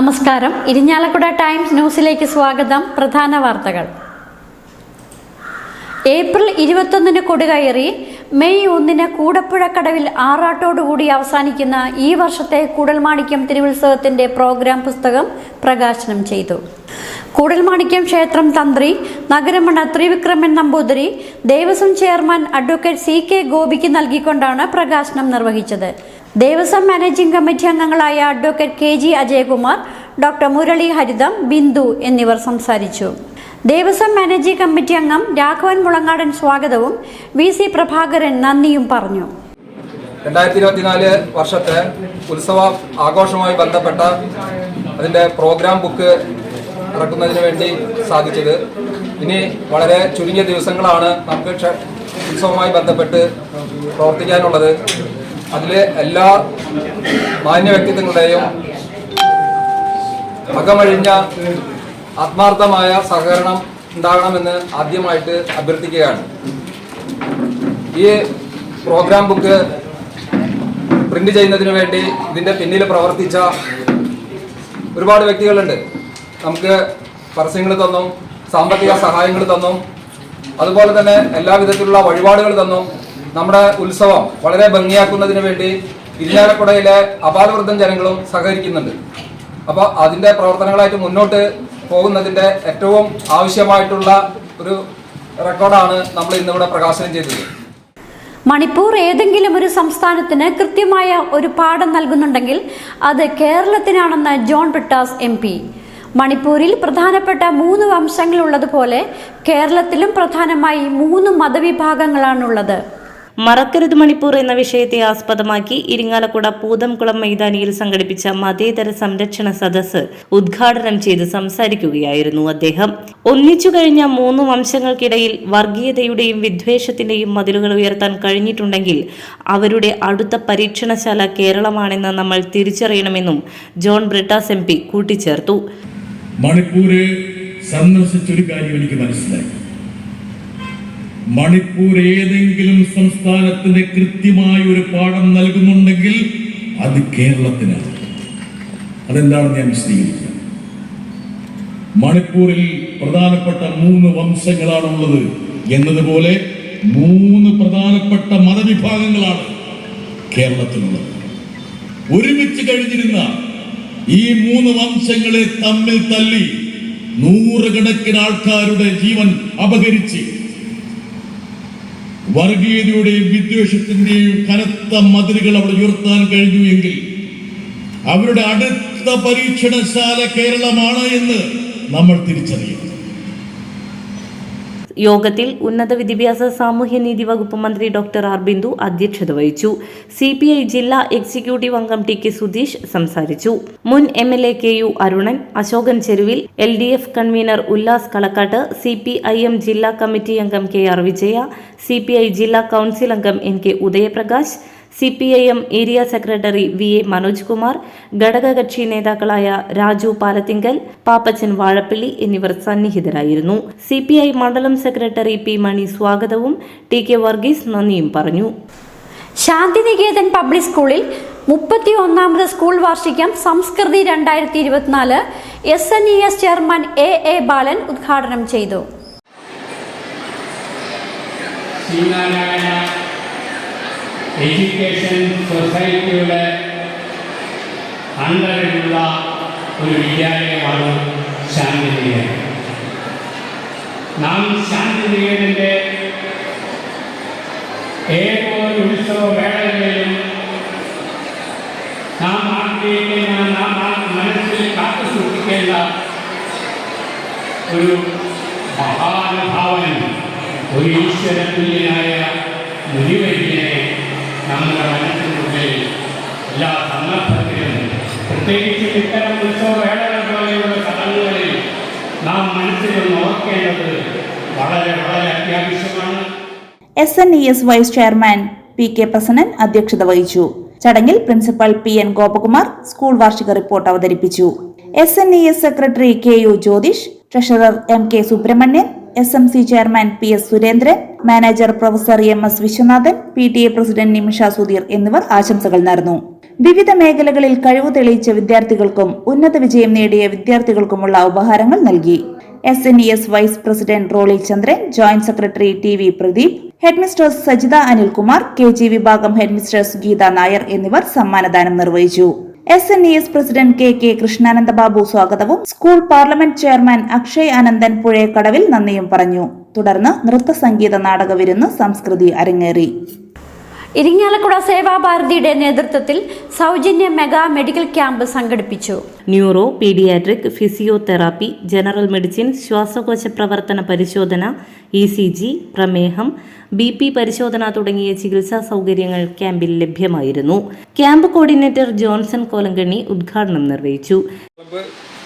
നമസ്കാരം. ഇരിഞ്ഞാലക്കുട ടൈംസ് ന്യൂസിലേക്ക് സ്വാഗതം. പ്രധാന വാർത്തകൾ. ഏപ്രിൽ ഇരുപത്തൊന്നിന് കൊടുകയറി മെയ് ഒന്നിന് കൂടപ്പുഴക്കടവിൽ ആറാട്ടോടുകൂടി അവസാനിക്കുന്ന ഈ വർഷത്തെ കൂടൽമാണിക്യം തിരുവുത്സവത്തിന്റെ പ്രോഗ്രാം പുസ്തകം പ്രകാശനം ചെയ്തു. കൂടൽമാണിക്യം ക്ഷേത്രം തന്ത്രി Nagaramana Thrivikraman Namboothiri Devaswom chairman advocate C K ഗോപിക്ക് നൽകിക്കൊണ്ടാണ് പ്രകാശനം നിർവഹിച്ചത്. ദേവസ്വം മാനേജിംഗ് കമ്മിറ്റി അംഗങ്ങളായ advocate K G Ajayakumar doctor Murali Haritham Bindu എന്നിവർ സംസാരിച്ചു. ദേവസ്വം മാനേജിംഗ് കമ്മിറ്റി അംഗം രാഘവൻ മുളങ്ങാടൻ സ്വാഗതവും വി സി പ്രഭാകരൻ നന്ദിയും പറഞ്ഞു. രണ്ടായിരത്തി ഇരുപത്തിനാല് വർഷത്തെ ഉത്സവ ആഘോഷവുമായി ബന്ധപ്പെട്ട അതിന്റെ പ്രോഗ്രാം ബുക്ക് ഇറക്കുന്നതിന് വേണ്ടി സാധിച്ചത്. ഇനി വളരെ ചുരുങ്ങിയ ദിവസങ്ങളാണ് നമുക്ക് ഉത്സവവുമായി ബന്ധപ്പെട്ട് പ്രവർത്തിക്കാനുള്ളത്. അതിൽ എല്ലാ മാന്യ വ്യക്തിത്വങ്ങളുടെയും അകമഴിഞ്ഞ ആത്മാർത്ഥമായ സഹകരണം ഉണ്ടാകണമെന്ന് ആദ്യമായിട്ട് അഭ്യർത്ഥിക്കുകയാണ്. ഈ പ്രോഗ്രാം ബുക്ക് പ്രിന്റ് ചെയ്യുന്നതിന് വേണ്ടി ഇതിന്റെ പിന്നിൽ പ്രവർത്തിച്ച ഒരുപാട് വ്യക്തികളുണ്ട്. നമുക്ക് പരസ്യങ്ങൾ തന്നും സാമ്പത്തിക സഹായങ്ങൾ തന്നും അതുപോലെ തന്നെ എല്ലാവിധത്തിലുള്ള വഴിപാടുകൾ തന്നും നമ്മുടെ ഉത്സവം വളരെ ഭംഗിയാക്കുന്നതിന് വേണ്ടി ഇരിഞ്ഞാലക്കുടയിലെ അപാലവൃദ്ധം ജനങ്ങളും സഹകരിക്കുന്നുണ്ട്. അപ്പോൾ അതിന്റെ പ്രവർത്തനങ്ങളായിട്ട് മുന്നോട്ട് പോകുന്നതിന്റെ ഏറ്റവും ആവശ്യമായിട്ടുള്ള ഒരു റെക്കോർഡാണ് നമ്മൾ ഇന്നിവിടെ പ്രകാശനം ചെയ്തത്. മണിപ്പൂർ ഏതെങ്കിലും ഒരു സംസ്ഥാനത്തിന് കൃത്യമായ ഒരു പാഠം നൽകുന്നുണ്ടെങ്കിൽ അത് കേരളത്തിനാണെന്ന് ജോൺ പിട്ടാസ് എം പി. മണിപ്പൂരിൽ പ്രധാനപ്പെട്ട മൂന്ന് വംശങ്ങളുള്ളതുപോലെ കേരളത്തിലും പ്രധാനമായി മൂന്ന് മതവിഭാഗങ്ങളാണുള്ളത്. മറക്കരുത് മണിപ്പൂർ എന്ന വിഷയത്തെ ആസ്പദമാക്കി ഇരിങ്ങാലക്കുട പൂതംകുളം മൈതാനിയിൽ സംഘടിപ്പിച്ച മതേതര സംരക്ഷണ സദസ്സ് ഉദ്ഘാടനം ചെയ്ത് സംസാരിക്കുകയായിരുന്നു അദ്ദേഹം. ഒന്നിച്ചു കഴിഞ്ഞ മൂന്ന് വംശങ്ങൾക്കിടയിൽ വർഗീയതയുടെയും വിദ്വേഷത്തിന്റെയും മതിലുകൾ ഉയർത്താൻ കഴിഞ്ഞിട്ടുണ്ടെങ്കിൽ അവരുടെ അടുത്ത പരീക്ഷണശാല കേരളമാണെന്ന് നമ്മൾ തിരിച്ചറിയണമെന്നും ജോൺ ബ്രിട്ടാസ് എം പി കൂട്ടിച്ചേർത്തു. മണിപ്പൂര് സന്ദർശിച്ചൊരു കാര്യം എനിക്ക് മനസ്സിലായി. മണിപ്പൂർ ഏതെങ്കിലും സംസ്ഥാനത്തിന് കൃത്യമായ ഒരു പാഠം നൽകുന്നുണ്ടെങ്കിൽ അത് കേരളത്തിനാണ്. അതെന്താണെന്ന് ഞാൻ വിശദീകരിക്കാം മണിപ്പൂരിൽ പ്രധാനപ്പെട്ട മൂന്ന് വംശങ്ങളാണുള്ളത് എന്നതുപോലെ മൂന്ന് പ്രധാനപ്പെട്ട മതവിഭാഗങ്ങളാണ് കേരളത്തിലുള്ളത്. ഒരുമിച്ച് കഴിഞ്ഞിരുന്ന ഈ മൂന്ന് വംശങ്ങളെ തമ്മിൽ തല്ലി നൂറുകണക്കിന് ആൾക്കാരുടെ ജീവൻ അപഹരിച്ച് വർഗീയതയുടെയും വിദ്വേഷത്തിന്റെയും കനത്ത മതിലുകൾ അവിടെ ഉയർത്താൻ കഴിഞ്ഞു എങ്കിൽ അവരുടെ അടുത്ത പരീക്ഷണശാല കേരളമാണ് എന്ന് നമ്മൾ തിരിച്ചറിയണം. യോഗത്തിൽ ഉന്നത വിദ്യാഭ്യാസ സാമൂഹ്യനീതി വകുപ്പ് മന്ത്രി ഡോക്ടർ ആർ ബിന്ദു അധ്യക്ഷത വഹിച്ചു. സി പി ഐ ജില്ലാ എക്സിക്യൂട്ടീവ് അംഗം ടി കെ സുധീഷ് സംസാരിച്ചു. മുൻ M L A K U Arunan Ashokan Cheruvil L D F convener Ullas Kalakkattu C P I M ജില്ലാ കമ്മിറ്റി അംഗം K R Vijaya C P I ജില്ലാ council അംഗം N K Udayaprakash C P I M area secretary V A Manoj Kumar ഘടകകക്ഷി നേതാക്കളായ രാജു പാലത്തിങ്കൽ പാപ്പച്ചൻ വാഴപ്പള്ളി എന്നിവർ സന്നിഹിതരായിരുന്നു. C P I മണ്ഡലം secretary P Mani സ്വാഗതവും T K Varghese നന്ദിയും പറഞ്ഞു. ശാന്തിനികേതൻ പബ്ലിക് സ്കൂളിൽ മുപ്പത്തി ഒന്നാമത് സ്കൂൾ വാർഷികം സംസ്കൃതി രണ്ടായിരത്തി ഇരുപത്തിനാല് S N E S chairman A A Balan ഉദ്ഘാടനം ചെയ്തു. ശ്രീനാരായണ എഡ്യൂക്കേഷൻ സൊസൈറ്റിയുടെ അണ്ടറിലുള്ള ഒരു വിദ്യാലയമാണ് ശാന്തിനികേതൻ. നാം ശാന്തിനികേതന്റെ ഏതൊരു ഉത്സവ വേളകളിലും നാം ആഗ്രഹിക്കുന്ന നാം മനസ്സിൽ കാത്തു ഒരു മഹാനുഭാവൻ ഒരു ഈശ്വരതുല്യനായ മുനിവൈദ്യനെ നമ്മുടെ മനസ്സിനുള്ളിൽ എല്ലാ സന്ദർഭത്തിലും പ്രത്യേകിച്ച് ഇത്തരം ഉത്സവവേളകൾ പോലെയുള്ള സ്ഥലങ്ങളിൽ നാം മനസ്സിൽ ഓർക്കേണ്ടത് വളരെ വളരെ അത്യാവശ്യമാണ്. S N E S vice chairman P K Prasannan അധ്യക്ഷത വഹിച്ചു. ചടങ്ങിൽ principal P N Gopakumar school വാർഷിക റിപ്പോർട്ട് അവതരിപ്പിച്ചു. S N E S secretary K U Jyothish treasurer M K Subrahmanyan S M C chairman P S Surendran manager professor M S Viswanathan P T A president Nimisha Sudheer എന്നിവർ ആശംസകൾ നേർന്നു. വിവിധ മേഖലകളിൽ കഴിവ് തെളിയിച്ച വിദ്യാർത്ഥികൾക്കും ഉന്നത വിജയം നേടിയ വിദ്യാർത്ഥികൾക്കുമുള്ള ഉപഹാരങ്ങൾ നൽകി. S N E S vice president Rolly Chandran joint secretary T V Pradeep headmistress Sajitha Anilkumar K G വിഭാഗം ഹെഡ്മിസ്റ്റേഴ്സ് ഗീത നായർ എന്നിവർ സമ്മാനദാനം നിർവഹിച്ചു. S N E S president K K Krishnananda Babu സ്വാഗതവും. School parliament chairman Akshay Ananthan Puzhayakkadavil നന്ദിയും പറഞ്ഞു. തുടർന്ന് നൃത്ത സംഗീത നാടക വിരുന്ന് സംസ്കൃതി അരങ്ങേറി. ഇരിങ്ങാലക്കുട സേവാഭാരതിയുടെ നേതൃത്വത്തിൽ സൗജന്യ മെഗാ മെഡിക്കൽ ക്യാമ്പ് സംഘടിപ്പിച്ചു. Neuro paediatric physiotherapy general medicine ശ്വാസകോശ പ്രവർത്തന പരിശോധന ഇ സി ജി പ്രമേഹം ബി പി പരിശോധന തുടങ്ങിയ ചികിത്സാ സൗകര്യങ്ങൾ ക്യാമ്പിൽ ലഭ്യമായിരുന്നു. ക്യാമ്പ് കോർഡിനേറ്റർ ജോൺസൺ കോലങ്കണ്ണി ഉദ്ഘാടനം നിർവഹിച്ചു. Club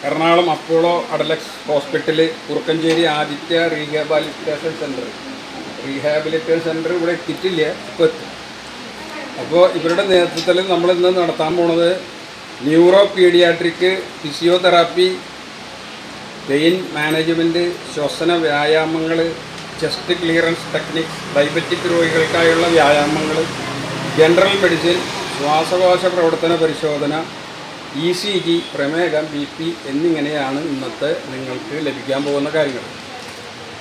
Ernakulam Apollo Adlux hospital Kurukkancheri Aditya rehabilitation centre rehabilitation centre ഇവിടെ എത്തിയിട്ടില്ല ഇപ്പോൾ എത്തും. അപ്പോൾ ഇവരുടെ നേതൃത്വത്തിൽ നമ്മൾ ഇന്ന് നടത്താൻ പോണത് neuro paediatric physiotherapy pain management ശ്വസന വ്യായാമങ്ങൾ ചെസ്റ്റ് ക്ലിയറൻസ് ടെക്നിക്സ് ഡയബറ്റിക് രോഗികൾക്കായുള്ള വ്യായാമങ്ങൾ ജനറൽ മെഡിസിൻ ശ്വാസകോശ പ്രവർത്തന പരിശോധന ഇ സി ജി പ്രമേഹം ബി പി എന്നിങ്ങനെയാണ് ഇന്നത്തെ നിങ്ങൾക്ക് ലഭിക്കാൻ പോകുന്ന കാര്യങ്ങൾ.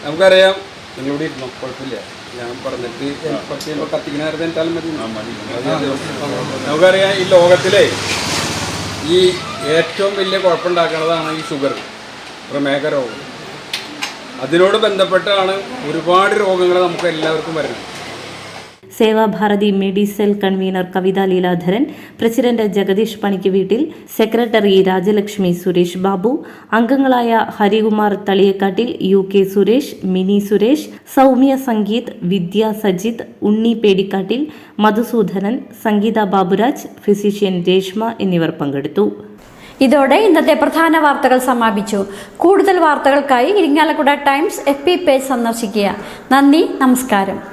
നമുക്കറിയാം നിങ്ങളിവിടെ ഇരുന്നു? കുഴപ്പമില്ല. ഞാൻ പറഞ്ഞിട്ട് കുറച്ച് കഴിയുമ്പോൾ കത്തിക്കുന്ന നേരത്തെ എന്തായാലും മതി. നമുക്കറിയാം ഈ ലോകത്തിലെ ഈ ഏറ്റവും വലിയ കുഴപ്പമുണ്ടാക്കുന്നതാണ് ഈ ഷുഗർ പ്രമേഹ രോഗം. അതിനോട് ബന്ധപ്പെട്ടാണ് ഒരുപാട് രോഗങ്ങൾ നമുക്ക് എല്ലാവർക്കും വരുന്നത്. Sevabharathi മെഡിസെൽ convener Kavitha Leeladharan president Jagadeesh Panikkaveettil secretary Rajalakshmi Suresh Babu അംഗങ്ങളായ Harikumar Thaliyakkattil U K Suresh Mini Suresh Soumya Sangeeth Vidya Sajith Unni Pedikkattil Madhusoodanan Sangeetha Baburaj physician Reshma എന്നിവർ പങ്കെടുത്തു. ഇതോടെ ഇന്നത്തെ പ്രധാന വാർത്തകൾ സമാപിച്ചു. കൂടുതൽ വാർത്തകൾക്കായി ഇരിങ്ങാലക്കുട ടൈംസ് എഫ് പേജ് സന്ദർശിക്കുക. നന്ദി നമസ്കാരം.